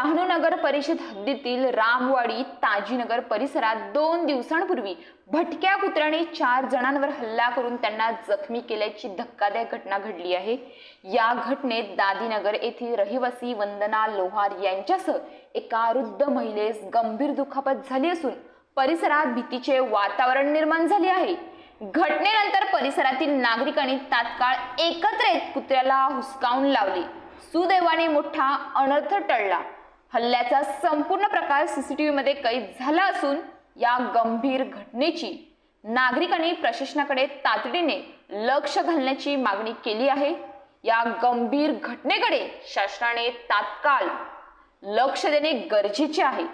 डहाणू नगर परिषद हद्दीतील रामवाडी ताजीनगर परिसरात दोन दिवसांपूर्वी भटक्या कुत्र्याने चार जणांवर हल्ला करून त्यांना जखमी केल्याची धक्कादायक घटना घडली आहे. या घटनेत दादीनगर येथील रहिवासी वंदना लोहार यांच्यासह एका वृद्ध महिलेस गंभीर दुखापत झाली असून परिसरात भीतीचे वातावरण निर्माण झाले आहे. घटनेनंतर परिसरातील नागरिकांनी तात्काळ एकत्र येत कुत्र्याला हुसकावून लावले. सुदैवाने मोठा अनर्थ टळला. हल्ल्याचा संपूर्ण प्रकार सीसीटीव्हीमध्ये कैद झाला असून या गंभीर घटनेची नागरिकांनी प्रशासनाकडे तातडीने लक्ष घालण्याची मागणी केली आहे. या गंभीर घटनेकडे शासनाने तात्काळ लक्ष देणे गरजेचे आहे.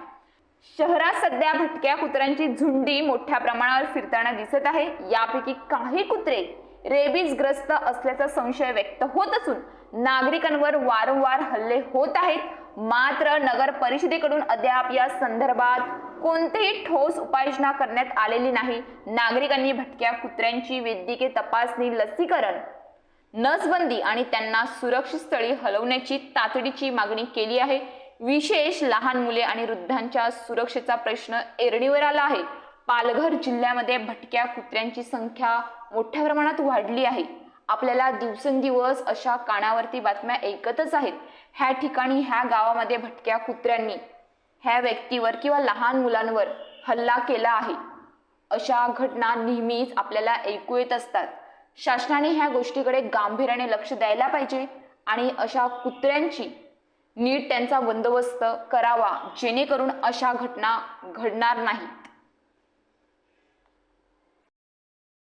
शहरात सध्या भटक्या कुत्र्यांची झुंडी मोठ्या प्रमाणावर फिरताना दिसत आहे. यापैकी काही कुत्रे रेबीज ग्रस्त असल्याचा संशय व्यक्त होत असून नागरिकांवर वारंवार हल्ले होत आहेत. मात्र नगर परिषदेकडून अद्याप या संदर्भात कोणतीही ठोस उपाययोजना करण्यात आलेली नाही. नागरिकांनी भटक्या कुत्र्यांची वैद्यकीय तपासणी लसीकरण नसबंदी आणि त्यांना सुरक्षित स्थळी हलवण्याची तातडीची मागणी केली आहे. विशेष लहान मुले आणि वृद्धांच्या सुरक्षेचा प्रश्न एरणीवर आला आहे. पालघर जिल्ह्यामध्ये भटक्या कुत्र्यांची संख्या मोठ्या प्रमाणात वाढली आहे. आपल्याला दिवसेंदिवस अशा कानावरती बातम्या ऐकतच आहेत. ह्या ठिकाणी ह्या गावामध्ये भटक्या कुत्र्यांनी ह्या व्यक्तीवर किंवा लहान मुलांवर हल्ला केला आहे. अशा घटना नेहमीच आपल्याला ऐकू येत असतात. शासनाने ह्या गोष्टीकडे गांभीर्याने लक्ष द्यायला पाहिजे आणि अशा कुत्र्यांची नीट त्यांचा बंदोबस्त करावा जेणेकरून अशा घटना घडणार नाही.